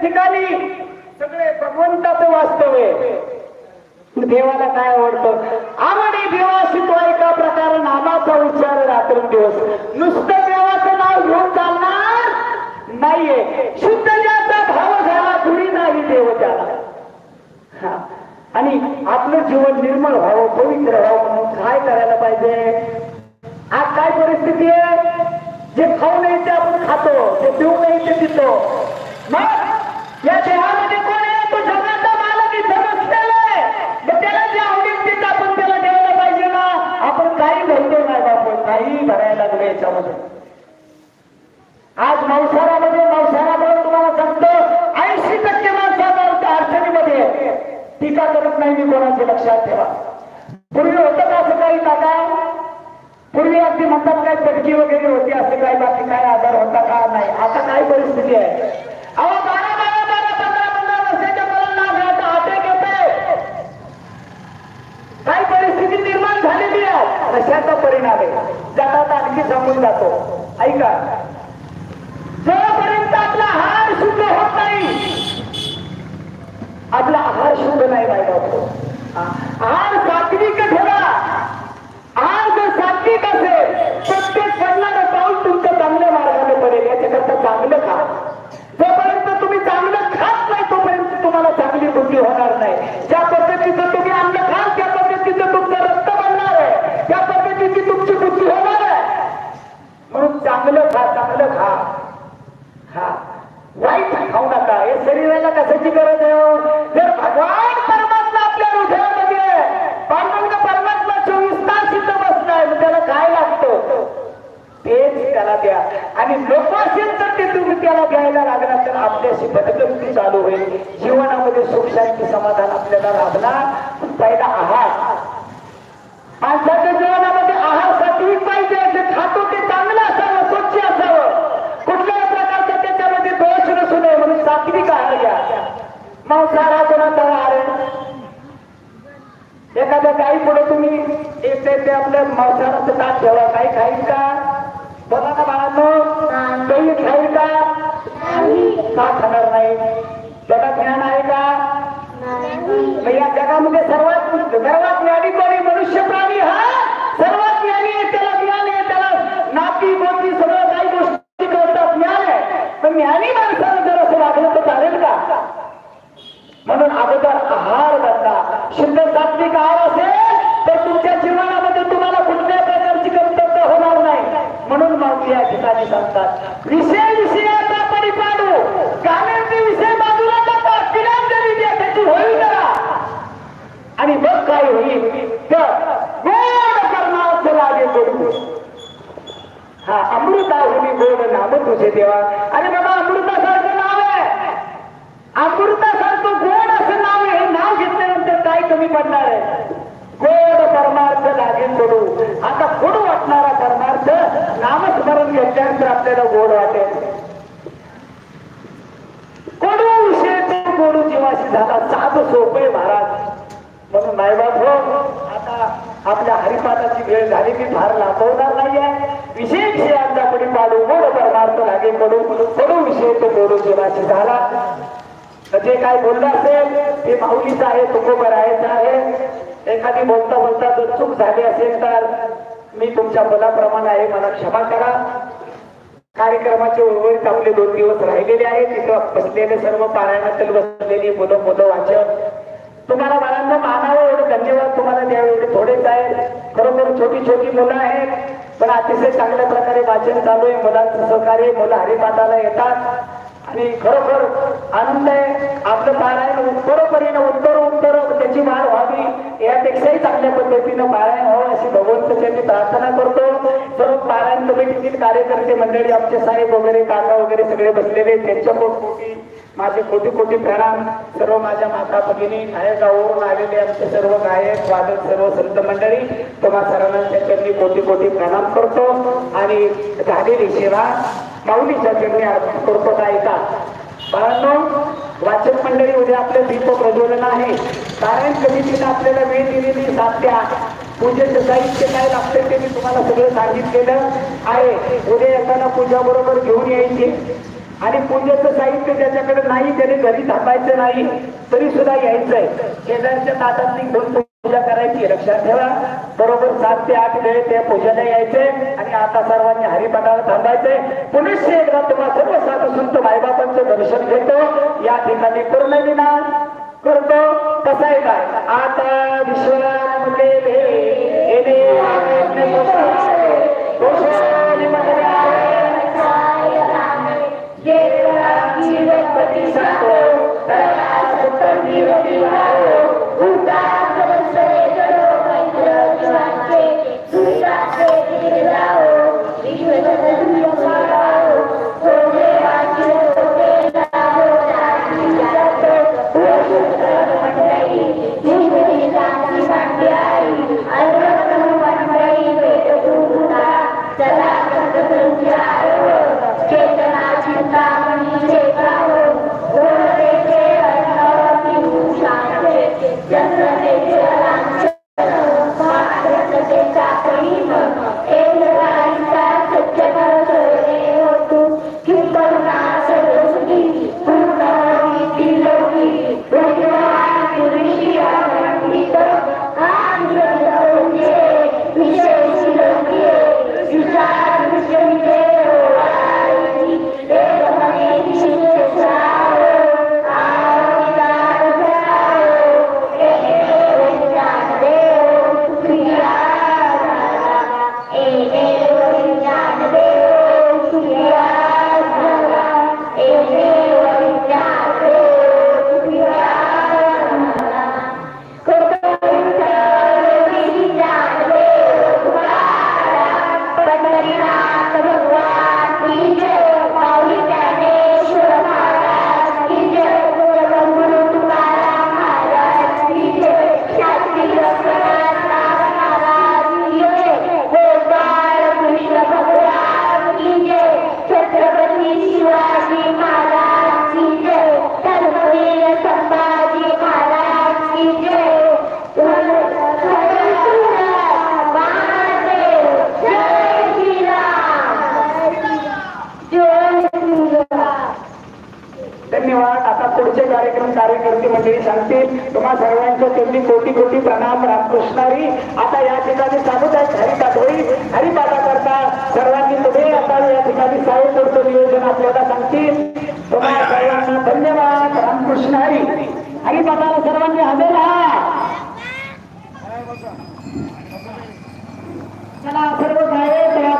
ठिकाणी सगळे भगवंताचं वास्तव आहे. देवाला काय आवडतं? आवडी देवाशी तो एका प्रकार? नामाचा उच्चार रात्रंदिवस. नुसतं देवाचं नाव घेऊन चालणार नाहीये. शुद्ध ज्याचा भाव झाला तुम्ही नाही देव त्याला हा. आणि आपलं जीवन निर्मळ व्हावं पवित्र व्हावं म्हणून काय करायला पाहिजे? आज काय परिस्थिती आहे? जे खाऊ नाही ते आपण खातो जे पिऊ नाही ते पितो मग या देहामध्ये कोण आहे तो जगाचा मालक इथं बसलेला आहे मग त्याला जे आवडेल तेच आपण त्याला द्यायला पाहिजे ना आपण काही भरतो नाही बापू काही भरायला लागलो याच्यामध्ये आज नवसारामध्ये नवसारामुळे तुम्हाला सांगतो ऐंशी टक्के माणसाला अडचणीमध्ये आहे. टीका करत नाही मी कोणाचे लक्षात ठेवा पूर्वी होतं का असं काही काका पूर्वी अगदी म्हणतात काय पटकी वगैरे होती असं काय बाकी काय आजार होता का नाही आता काय परिस्थिती आहे. अहो बारा बारा बारा पंधरा पंधरा वर्षाच्या मुलांना अटॅक काय परिस्थिती निर्माण झालेली आहे. परिणाम आहे? जातात आणखी जमून जातो. ऐका. जोपर्यंत आपला आहार शुद्ध होत नाही आपला आहार शुद्ध नाही पाहिजे होतो आहार सात्विक ठेवा आहार जर सात्विक असेल प्रत्येक पडणारं पाऊल तुमचं चांगल्या मार्गाने पडेल याच्याकरता चांगलं खा जोपर्यंत तुम्ही चांगलं खात नाही तोपर्यंत तुम्हाला चांगली बुद्धी होणार नाही ज्या पद्धतीचं तुम्ही अन्न खाल त्या पद्धतीचं तुमचं रक्त बनणार आहे त्या पद्धतीची तुमची बुद्धी होणार आहे म्हणून चांगलं खा चांगलं खा हा वाईट खाऊ नका हे शरीराला कशाची गरज आहे हो? जर भगवान परमात्मा आपल्या हृदयामध्ये आहे, पांडुरंग परमात्मा चोवीस तास इथं बसलाय मग त्याला काय लागतं तेच त्याला द्या आणि नको असेल तर ते तुम्ही त्याला द्यायला लागणार तर आपल्याशी भटकंती चालू होईल. जीवनामध्ये सुख शांती समाधान आपल्याला लाभणार. पहिला आहार. माणसाच्या जीवनामध्ये आहार सात्विक पाहिजे जे खातो ते चांगलं असावं स्वच्छ असावं. कुठल्याही प्रकारचा त्याच्यामध्ये दोष नसू नये. म्हणून सात्विक आहार घ्या. मांसाहार कोणाचा आहार. एखाद्या गाई पुढे तुम्ही एक ते आपल्या मांसाहाराचं ताट ठेवा. काही खाईल का? का खाणार नाही. त्याला ज्ञान आहे का? या जगामध्ये सर्वात सर्वात ज्ञानी कोणी मनुष्य प्राणी हा सर्वात ज्ञानी आहे त्याला ज्ञान आहे त्याला नाती गोती सगळं काही गोष्टी कळतात. ज्ञान आहे. पण ज्ञानी माणसानं जर असं वागलं तर चालेल का? म्हणून अगोदर आहार बदला शुद्ध सात्विक आहार असेल तर तुमच्या जीवनामध्ये तुम्हाला कुठल्याही प्रकारची कमतरता होणार नाही. म्हणून मग या ठिकाणी सांगतात विषय विषयाचा परिपाडू गाण्याचे विषय बाजूला टाका तिलांजली द्या त्याची होईल करा आणि मग काय होईल तर गोड करणार लागे गोड हा अमृता होणी गोड नाम तुझे देवा अरे बाबा अमृतासारखं नाव आहे. अमृतासारखं गोड असं नाव आहे. हे नाव घेतल्यानंतर काय कमी पडणार आहे? गोड परमार्थ लागेल कडू आता गोड वाटणारा परमार्थ नामस्मरण घेतल्यानंतर आपल्याला गोड वाटेल. कडू विषय तो गोडू जीवाशी झाला साध सोपे महाराज. म्हणून नाईबाब हो आता आपल्या हरिपादाची वेळ झाली. मी फार लाभवणार नाहीये. विशेष विषयांचा पडी पाडू. गोड परमार्थ लागे कडू कडू विषय तो गोडू जीवाशी झाला. जे काय बोललं असेल ते माऊलीचं आहे तुकोबर आहे. एखादी बोलता बोलता जर चूक झाली असेल तर मी तुमच्या मुलाप्रमाणे आहे मला क्षमा करा. कार्यक्रमाचे उर्वरित आपले दोन दिवस राहिलेले आहेत. तिथं बसलेले सर्व पारायणातील बसलेली मुलं मुलं वाचक. तुम्हाला बाळांना मानावं एवढं धन्यवाद. तुम्हाला द्यावे एवढे थोडेच आहेत. खरोखर छोटी छोटी मुलं आहेत पण अतिशय चांगल्या प्रकारे वाचन चालू आहे. मुलांचं सहकार्य मुलं हरिपाठाला येतात. आणि खरोखर आनंद आहे. आपलं पारायण बरोबरीनं उत्तर उत्तर त्याची वाढ व्हावी यापेक्षाही चांगल्या पद्धतीनं पारायण व्हावं अशी भगवंताची मी प्रार्थना करतो. सर्व पारायण कमिटीतील कार्यकर्ते मंडळी आमचे साहेब वगैरे काका वगैरे सगळे बसलेले त्यांच्या कोटी माझे कोटी कोटी प्रणाम. सर्व माझ्या माता भगिनी गावावरून आलेले आमचे सर्व गायक वादक सर्व संत मंडळी तुम्हा सर्वांच्या चरणी कोटी कोटी प्रणाम करतो. आणि झालेली सेवा माऊलीच्या चरणी अर्पण करतो काय बाळांनो वाचक मंडळी उद्या आपलं दीप प्रज्वलन आहे. कारण कधी तिथे आपल्याला वेळ दिलेली सात ते आठ पूजेचं साहित्य काय लागतं ते मी तुम्हाला सगळं सांगितलेलं आहे. उद्या येताना पूजा बरोबर घेऊन यायची. आणि पूजेचं साहित्य त्याच्याकडे नाही त्याने घरी थांबायचं नाही तरी सुद्धा यायचंय. शेजारच्या ताटातली घेऊन पूजा करायची लक्षात ठेवा. बरोबर सात ते आठ वेळ त्या पूजेला यायचे आणि आता सर्वांनी हरिपाठाला थांबायचंय. पुनश्च एकदा तुम्हा सर्व साधू संत मायबापांचं दर्शन घेतो. या ठिकाणी पूर्ण विना करतो. कसा आहे काय आता विश्वास कार्यक्रम कार्यकर्ते मंडळी सांगतील. तुम्हा सर्वांच्या त्यांनी कोटी कोटी प्रणाम रामकृष्णारी. आता या ठिकाणी सामुदायिक हरिपाठ होईल. हरिपाठा करता सर्वांनी पुढे आता या ठिकाणी साहेब नियोजन आपल्याला सांगतील. तुम्हा सर्वांना धन्यवाद रामकृष्णारी. हरिपाठाला सर्वांनी हजर